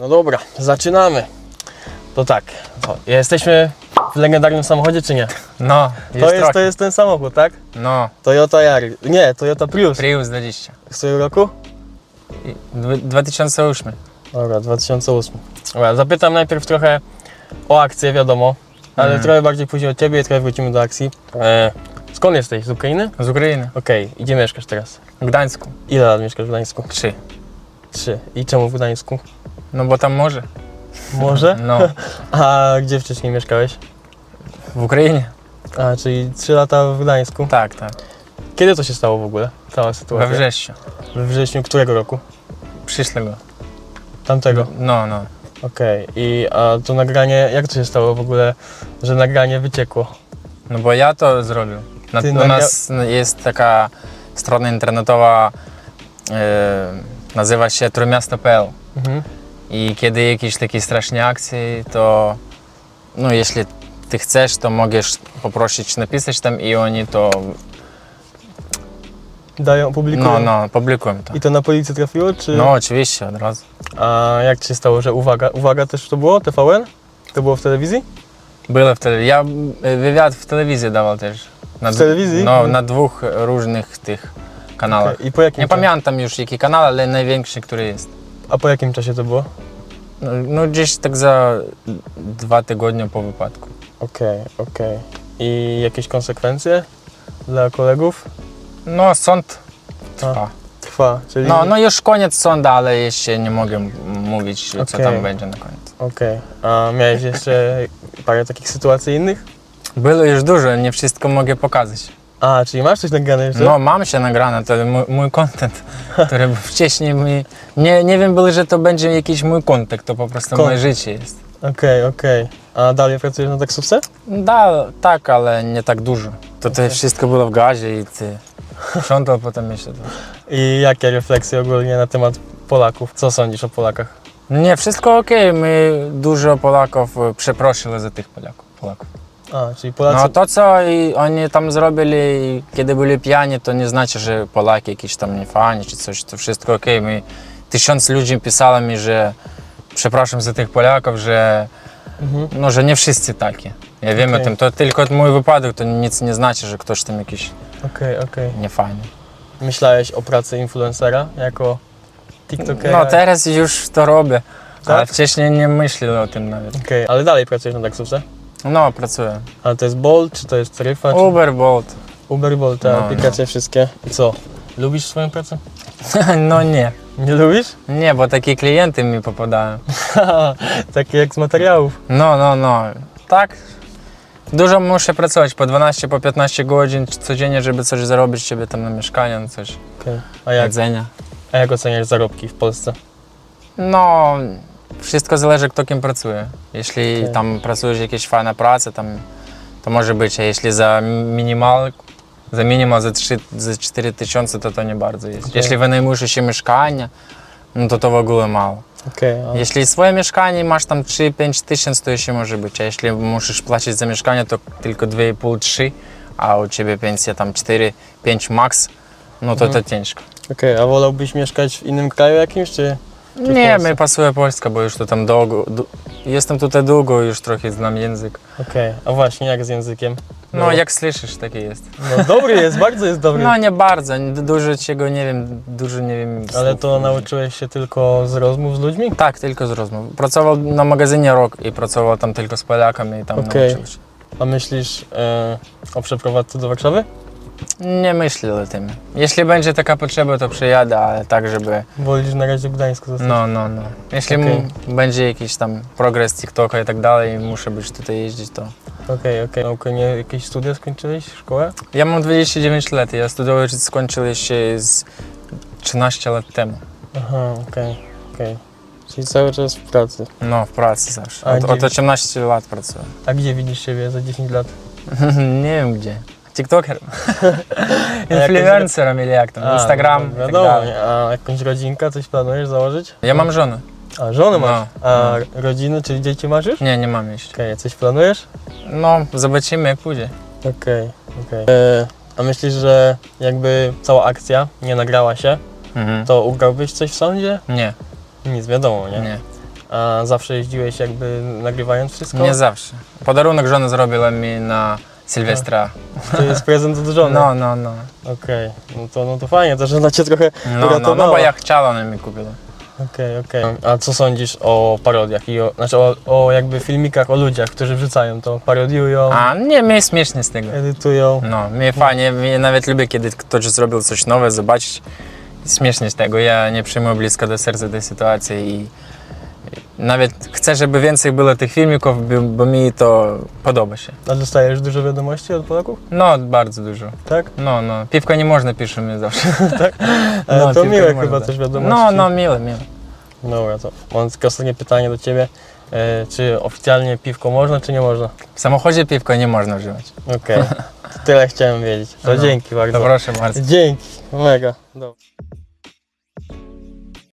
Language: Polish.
No dobra, zaczynamy. To tak, to jesteśmy w legendarnym samochodzie, czy nie? No, To jest jest, to jest ten samochód, tak? No, Toyota Yaris. Nie, Toyota Prius. Prius 20. Z którego roku? I dwa- 2008. Dobra, 2008. Dobra, zapytam najpierw trochę o akcję, wiadomo, ale Mhm. trochę bardziej później o ciebie i trochę wrócimy do akcji. E, skąd jesteś? Z Ukrainy? Z Ukrainy. Okej, i gdzie mieszkasz teraz? W Gdańsku. Ile lat mieszkasz w Gdańsku? 3. Trzy. I czemu w Gdańsku? No bo tam może. Może? No, A gdzie wcześniej mieszkałeś? w Ukrainie. A, czyli trzy lata w Gdańsku. Tak, tak. Kiedy to się stało w ogóle? Cała We sytuacja? wrześniu. We wrześniu którego roku? Przyszłego. Tamtego. No, no. Okej. I a to nagranie, jak to się stało w ogóle, że nagranie wyciekło? No bo ja to zrobił. Na, Ty u nagra- nas jest taka strona internetowa, e, nazywa się Trójmiasto.pl Mhm. I kiedy jakieś takie straszne akcje, to no jeśli ty chcesz, to możesz poprosić napisać tam i oni to Dają, publikują. no, no, publikują to. I to na policję trafiło, czy? No oczywiście, od razu. A jak ci się stało, że uwaga, uwaga też to było? TVN? To było w telewizji? Było w telewizji. Ja e, wywiad w telewizji dawał też. Na W telewizji? No, na dwóch różnych tych kanałach. I po jakim Nie czasie? pamiętam już jaki kanał, ale największy, który jest. A po jakim czasie to było? No, no gdzieś tak za dwa tygodnie po wypadku. Okej, okej. I jakieś konsekwencje dla kolegów? No sąd trwa. Trwa, czyli... No, no już koniec sądu, ale jeszcze nie mogę mówić, co Okej. tam będzie na koniec. Okej. A miałeś jeszcze parę takich sytuacji innych? Było już dużo, nie wszystko mogę pokazać. A, czyli masz coś nagrane jeszcze? No, mam się nagrane, to mój, mój content, który był wcześniej mi... Nie, nie wiem było, że to będzie jakiś mój kontek, to po prostu Kon- moje życie jest. Okej, okej. A dalej pracujesz na taksówce? Da, tak, ale nie tak dużo. To, to wszystko było w gazie i ty sprzątał potem jeszcze to. I jakie refleksje ogólnie na temat Polaków? Co sądzisz o Polakach? Nie, wszystko okej, my dużo Polaków e, przeprosili za tych Polaków. Polaków. A, czyli Polacy... No to co i oni tam zrobili, kiedy byli pijani, to nie znaczy, że Polaki jakieś tam nie fajni czy coś, to wszystko okej. My tysiąc ludzi pisało mi, że przepraszam za tych Polaków, że, Mhm. no, że nie wszyscy takie. Ja wiem Okej. o tym, to tylko mój wypadek, to nic nie znaczy, że ktoś tam jakiś Okej, okej. niefajny. Myślałeś o pracy influencera jako TikTokera? No teraz już to robię, ale Tak? wcześniej nie myślałem o tym nawet. Okej, ale dalej pracujesz na taksówce? No, pracuję. Ale to jest Bolt, czy to jest Taryfa, czy Uber, Bolt. Uber, Bolt, te No, aplikacje wszystkie. I co? Lubisz swoją pracę? No nie. Nie lubisz? Nie, bo takie klienty mi popadają. Takie jak z materiałów. No, no, no. Tak. Dużo muszę pracować, po 12, po 15 godzin codziennie, żeby coś zarobić sobie tam na mieszkanie, no coś, Okej. A, jak, jedzenia. a jak oceniasz zarobki w Polsce? No, wszystko zależy kto kim pracuje. Jeśli Okej. tam pracujesz jakieś fajne prace, tam to może być, a jeśli za minimal, za minimal za 3, za 4 tysiące, to to nie bardzo jest. Okej. Jeśli wynajmujesz się mieszkanie, no to to w ogóle mało. Okej, a Jeśli swoje mieszkanie masz tam 3-5 tysięcy, to jeszcze może być, a jeśli musisz płacić za mieszkanie, to tylko 2,5-3, a u Ciebie pensja tam 4-5 max, no to Mhm. to ciężko. okej, a wolałbyś mieszkać w innym kraju jakimś, czy... Nie, Polsce? mi pasuje Polska, bo już tu tam długo, du- jestem tutaj długo, już trochę znam język. Okej, a właśnie jak z językiem? No, jak słyszysz, taki jest. No dobry jest, bardzo jest dobry. No nie bardzo, dużo czego nie wiem, dużo nie wiem. Ale słów. to nauczyłeś się tylko z rozmów z ludźmi? Tak, tylko z rozmów. Pracował na magazynie rok i pracował tam tylko z Polakami i tam Okej. nauczył się. A myślisz e, o przeprowadzce do Warszawy? Nie myślę o tym. Jeśli będzie taka potrzeba, to przyjadę, ale tak, żeby. Wolisz na razie w Gdańsku zostać? No, no, no. Jeśli Okej. będzie jakiś tam progres TikToka i tak dalej, i muszę być tutaj jeździć, to. Okej, okej. Naukę nie, jakieś studia skończyłeś, szkołę? Ja mam 29 lat, ja studiować skończył jeszcze z 13 lat temu. Aha, okej, okej. Czyli cały czas w pracy. No, w pracy zawsze. A Od, gdzie- od 18 lat pracuję. A gdzie widzisz siebie za 10 lat? nie wiem gdzie. Tam, A, Instagram no, i tak wiadomo, a jakąś rodzinkę, coś planujesz założyć? Ja mam żonę. A żonę masz? No, A rodziny, czyli dzieci masz już? Nie, nie mam jeszcze. Okej, coś planujesz? No, zobaczymy jak pójdzie. Okej, okej. E, A myślisz, że jakby cała akcja nie nagrała się, Mhm. to ugrałbyś coś w sądzie? Nie, Nic, wiadomo, nie? nie. A zawsze jeździłeś jakby nagrywając wszystko? Nie zawsze. Podarunek żona zrobiła mi na Sylwestra. To jest prezent od żony? No, no, no. Okej, no, to, no to fajnie, to żona cię trochę No, no, no uratowała. bo ja chciała, ona mi kupiła. Okej, okej. A co sądzisz o parodiach i o, znaczy o, o jakby filmikach o ludziach, którzy wrzucają to, parodiują, A nie, mi śmiesznie z tego. edytują? No, mi fajnie, ja nawet lubię, kiedy ktoś zrobił coś nowe, zobaczyć. Śmiesznie z tego. Ja nie przyjmuję blisko do serca tej sytuacji i nawet chcę, żeby więcej było tych filmików, bo, bo mi to podoba się. A dostajesz dużo wiadomości od Polaków? No, bardzo dużo. Tak? No, no. Piwko nie można, pisze mi zawsze. Ale No, to miłe nie chyba można. też wiadomości. No, no, miłe, miłe. Dobra, to mam tylko ostatnie pytanie do Ciebie. E, czy oficjalnie piwko można, czy nie można? W samochodzie piwko nie można używać. Okej, tyle chciałem wiedzieć. To No. dzięki bardzo. To proszę bardzo. Dzięki, mega. Dobra.